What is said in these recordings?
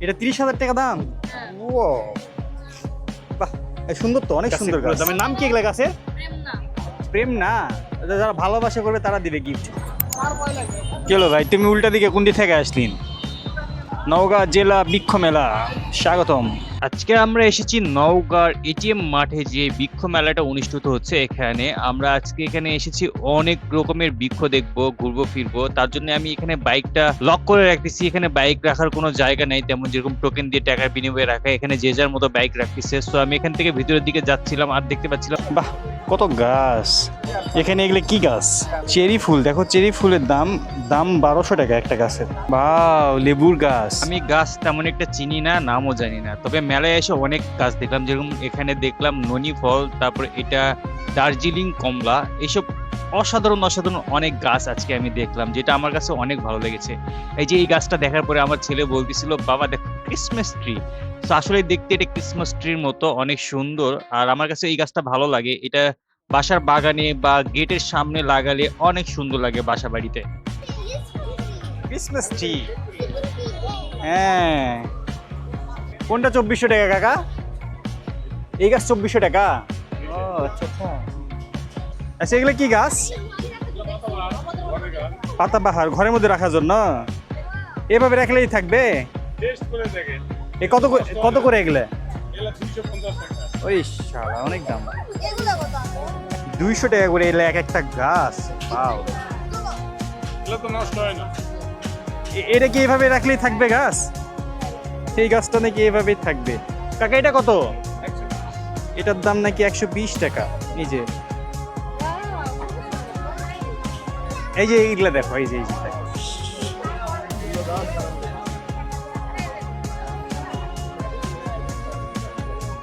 এটা তিরিশ হাজার টাকা দাম? ও বাহ এ সুন্দর তো অনেক সুন্দর গাছ দামের নাম কি এগুলা গাছের প্রেম না যারা ভালোবাসা করবে তারা দিবে গিফট চলো ভাই? তুমি উল্টা দিকে কোন কোনটি থেকে আসলিন? নওগাঁ জেলা বৃক্ষ মেলা। স্বাগতম। আজকে আমরা এসেছি নওগাঁর এটিএম মাঠে যে বৃক্ষ মেলাটা অনুষ্ঠিত হচ্ছে এখানে। আমরা আজকে এখানে এসেছি অনেক রকমের বৃক্ষ দেখব ঘুরবো ফিরবো। তার জন্য আমি এখানে বাইকটা লক করে রাখতেছি। এখানে বাইক রাখার কোনো জায়গা নেই তেমন যেরকম টোকেন দিয়ে টাকার বিনিময়ে রাখা। এখানে যে যার মতো বাইক রাখতেছে। সো আমি এখান থেকে ভিতরের দিকে যাচ্ছিলাম আর দেখতে পাচ্ছিলাম বাহ কত গাছ? এখানে এগুলো কি গাছ? চেরি ফুল দেখো চেরি ফুলের দাম দাম বারোশো টাকা একটা গাছের। বাহ লেবুর গাছ। আমি গাছ তেমন একটা চিনি না নামও জানি না। তবে মেলায় এসে অনেক গাছ দেখলাম যেরকম এখানে দেখলাম ননি ফল তারপর এটা দার্জিলিং কমলা। এইসব অসাধারণ অসাধারণ অনেক গাছ আজকে আমি দেখলাম যেটা আমার কাছে অনেক ভালো লেগেছে। এই যে এই গাছটা দেখার পরে আমার ছেলে বলতেছিল বাবা দেখো ক্রিসমাস ট্রি তো আসলে দেখতে এটা ক্রিসমাস ট্রির মতো অনেক সুন্দর। আর আমার কাছে এই গাছটা ভালো লাগে। এটা বাসার বাগানে বা গেটের সামনে লাগালে অনেক সুন্দর লাগে বাসা বাড়িতে ক্রিসমাস ট্রি হ্যাঁ। কোনটা চব্বিশশো টাকা কাকা? এই গাছ চব্বিশশো টাকা? ও আচ্ছা আচ্ছা। আচ্ছা এগুলো কি গাছ? পাতাবাহার ঘরের মধ্যে রাখার জন্য? এভাবে রাখলেই থাকবে? টেস্ট করে দেখেন। এ কত করে- কত করে এগুলো? ওই শালা অনেক দাম। দুইশো টাকা করে এলে এক একটা গাছ এটা কি এভাবে রাখলেই থাকবে গাছ? সেই গাছটা নাকি এভাবেই থাকবে। কাকা এটা কত? এটার দাম নাকি একশো বিশ টাকা এই যে। এই যে এইগুলা দেখো এই যে এই যে দেখো।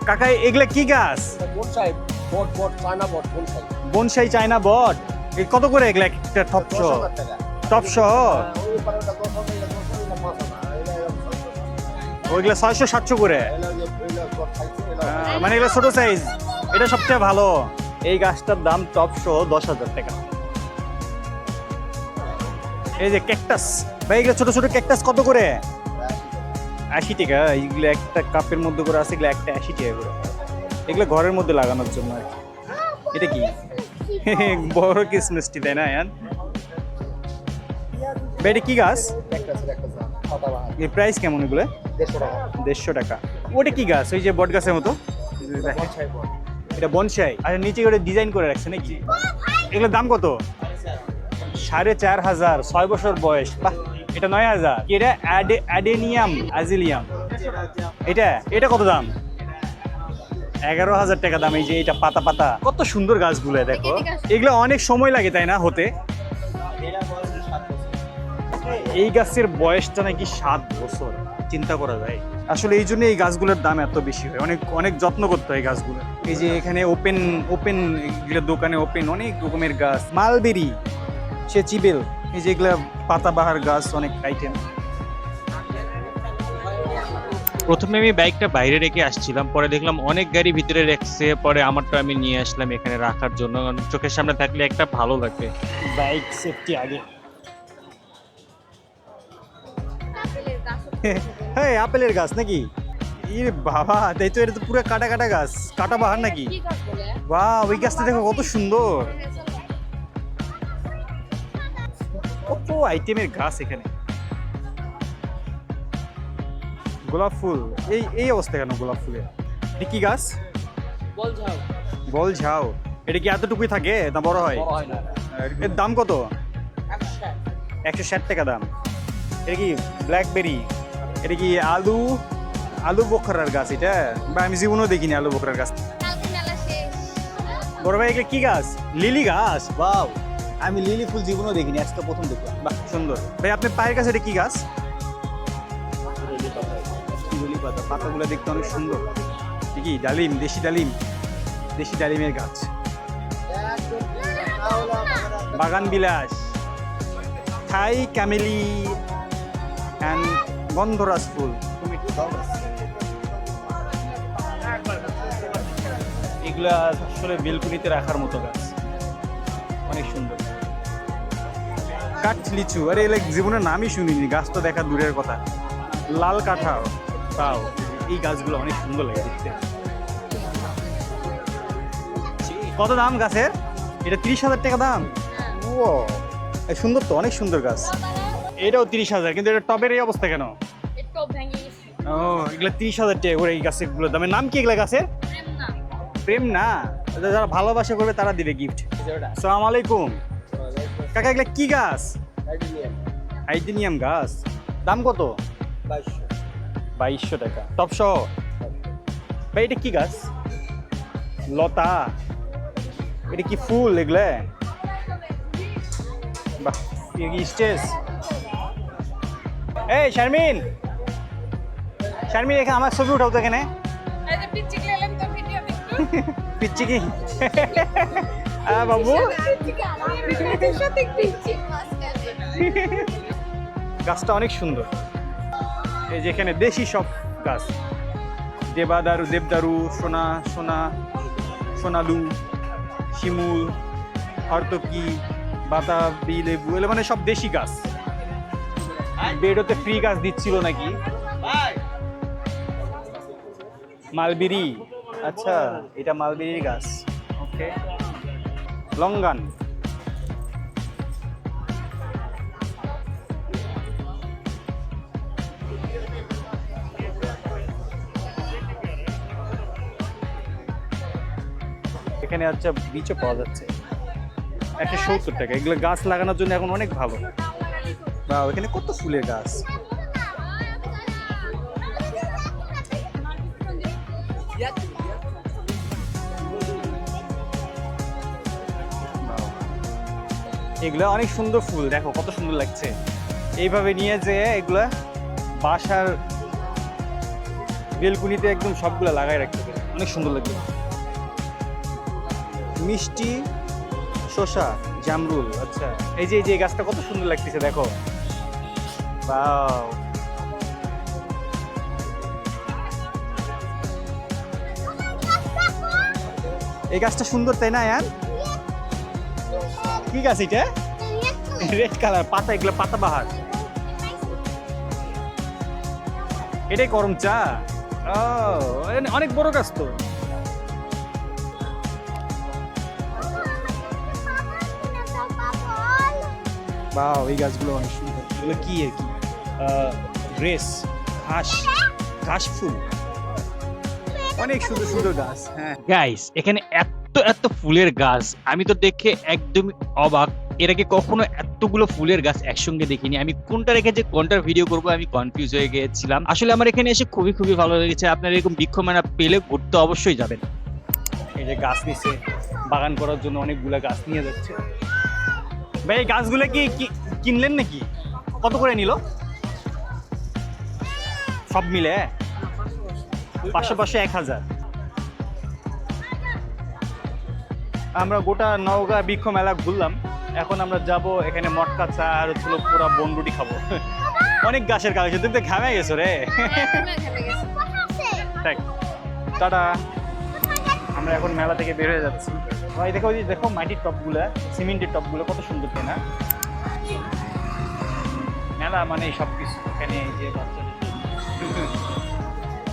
কাকা এগুলা কি গাছ? বনসাই চায়না বট কত করে এগুলা একটা টপ দশ সহ হাজার টাকা। টপ সহ ওই পারে ওটা দশ হাজার এটা দশ হাজার পাঁচ হাজার এটা এরকম ছয়শো। ওইগুলা ছয়শো সাতশো করে? এগুলো যে এগুলো বট খাইছে এগুলো আহ, মানে এগুলো ছোট সাইজ এটা সবচেয়ে ভালো। এই গাছটার দাম টপ সহ দশ হাজার টাকা। এই যে ক্যাকটাস ভাই এগুলো ছোট ছোট ক্যাকটাস কত করে? আশি টাকা এইগুলো একটা কাপের মধ্যে করে আছে, এগুলো একটা আশি টাকা করে। এগুলো ঘরের মধ্যে লাগানোর জন্য আর কি। এটা কি? বড় ক্রিসমাসটি তাই না, ইয়ান? এটা কি গাছ? এই প্রাইস কেমন এগুলো? দেড়শো টাকা। ওটা কি গাছ? ওই যে বট গাছের মতো? এটা বনসাই। আর নিচে করে ডিজাইন করে রাখছে নাকি? এগুলোর দাম কত? সাড়ে চার হাজার, ছয় বছর বয়স। বাহ। এটা নয় হাজার। এটা অ্যাডেনিয়াম আজিলিয়াম এটা এটা কত দাম? এগারো হাজার টাকা দাম এই যে এটা পাতা পাতা। কত সুন্দর গাছগুলো দেখো। এগুলো অনেক সময় লাগে তাই না হতে? এই গাছের বয়সটা নাকি সাত বছর। চিন্তা করা যায় আসলে এই জন্য এই গাছগুলোর দাম এত বেশি হয়। অনেক অনেক যত্ন করতে হয় গাছগুলো। এই যে এখানে ওপেন ওপেন দোকানে ওপেন অনেক রকমের গাছ। মালবেরি সে চিবেল। এই যে এগুলা পাতাবাহার গাছ অনেক আইটেম প্রথমে আমি বাইকটা বাইরে রেখে আসছিলাম পরে দেখলাম অনেক গাড়ি ভিতরে রেখেছে পরে আমারটা আমি নিয়ে আসলাম এখানে রাখার জন্য। চোখের সামনে থাকলে একটা ভালো লাগবে বাইক সেফটি আগে। হ্যাঁ আপেলের গাছ নাকি? ইরে বাবা তাই তো এটা তো পুরো কাটা কাটা গাছ কাটা বাহার নাকি? বা ওই গাছটা দেখো কত সুন্দর। কত আইটেমের গাছ এখানে? গোলাপ ফুল এই এই অবস্থা কেন গোলাপ ফুলের? এটা কি গাছ? বল ঝাও এটা কি এতটুকুই থাকে না বড় হয়? বড় হয় না। এর দাম কত? একশো ষাট। টাকা দাম। এটা কি ব্ল্যাকবেরি এটা কি আলু? আলু বোখরার গাছ এটা? বা আমি জীবনেও দেখিনি আলু বোখরার গাছ। বড় ভাই এটা কি গাছ? লিলি গাছ? বাও আমি লিলি ফুল জীবনও দেখিনি, আজকে প্রথম দেখলাম। বাহ, সুন্দর। ভাই, আপনার পায়ের কাছে এটা কি গাছ? লিলি পাতা পাতাগুলো দেখতে অনেক সুন্দর। কি, ডালিম, দেশি ডালিম? দেশি ডালিমের গাছ। বাগান বিলাস। থাই ক্যামেলি অ্যান্ড গন্ধরাজ ফুল। এগুলা আসলে বেলকুনিতে রাখার মতো গাছ। অনেক সুন্দর। কাঠ লিচু আরে এগুলো জীবনের নামই শুনিনি। গাছ তো দেখা দূরের কথা। লাল কাঁঠাল। তাও এই গাছগুলো অনেক সুন্দর লাগে দেখতে। কত দাম গাছের? এটা তিরিশ হাজার টাকা দাম? ও সুন্দর তো অনেক সুন্দর গাছ। এটাও তিরিশ হাজার কিন্তু এটা টবের এই অবস্থা কেন? ও এগুলো তিরিশ হাজার টাকা করে এই গাছের দামের নাম কি এগুলো গাছের? প্রেম না যারা ভালোবাসা করবে তারা দিবে গিফট সালাম আলাইকুম। কাকা এগুলো কি গাছ? হাইডিনিয়াম গাছ। দাম কত? বাইশশো। টাকা। টপ সহ? ভাই এটা কি গাছ? লতা। এটা কি ফুল এগুলো? বাহ স্টেজ? এই শারমিন! শারমিন এখানে আমার ছবি উঠাও তো এখানে। পিচ্ছি কি আ বাবু? গাছটা অনেক সুন্দর। এই যে এখানে দেশি সব গাছ। দেবাদারু, দেবদারু, সোনা সোনা, সোনালু, শিমুল, হরতকি বাতাবি লেবু এগুলো মানে সব দেশি গাছ। বেডোতে ফ্রি গাছ দিচ্ছিল নাকি? মালবেরি। আচ্ছা এটা মালবেরির গাছ। Okay longan. এখানে আচ্ছা বিচও পাওয়া যাচ্ছে। একটা সত্তর টাকা। এগুলো গাছ লাগানোর জন্য এখন অনেক ভালো। বা এখানে কত ফুলের গাছ? এগুলো অনেক সুন্দর ফুল, দেখো কত সুন্দর লাগছে। এইভাবে নিয়ে যে এগুলা বাসার বেলকুনিতে একদম সবগুলো লাগাই রাখতে হবে। অনেক সুন্দর লাগবে। মিষ্টি শসা, জামরুল আচ্ছা। এই যে এই যে গাছটা কত সুন্দর লাগতেছে, দেখো। Wow. এই গাছটা সুন্দর, তাই না ইয়ার কি গাছ এটা? রেড কালার পাতা এগুলো, পাতা বাহার। এটাই করম চা। ও অনেক বড় গাছ তো। এই গাছগুলো কি অনেক সুন্দর সুন্দর গাছ হ্যাঁ। গাইস এখানে এত এত এত ফুলের গাছ আমি তো দেখে একদমই অবাক। এর আগে কখনো এতগুলো ফুলের গাছ একসঙ্গে দেখিনি। আমি কোনটা রেখে যে কোনটার ভিডিও করব আমি কনফিউজ হয়ে গিয়েছিলাম আসলে আমার এখানে এসে খুবই খুবই ভালো লেগেছে। আপনার এরকম বৃক্ষমেলা পেলে ঘুরতে অবশ্যই যাবেন। এই যে গাছ নিচে বাগান করার জন্য অনেকগুলো গাছ নিয়ে যাচ্ছে। ভাই এই গাছগুলো কি কি- কিনলেন নাকি? কত করে নিল? সব মিলে পাঁচশো পাঁচশো। এক হাজার। আমরা গোটা নওগাঁ বৃক্ষ মেলা ঘুরলাম। এখন আমরা যাব এখানে মটকা চা আর হচ্ছিল পুরা বনরুটি খাব। অনেক গাছের কাজ তুমি ঘামে গেছো রে। টাটা। আমরা এখন মেলা থেকে বের হয়ে যাচ্ছি। ভাই, দেখো ওই দেখো মাটির টপগুলো, সিমেন্টের টপগুলো, কত সুন্দর তাই না? মেলা মানে সব কিছু এখানে যে বাচ্চাদের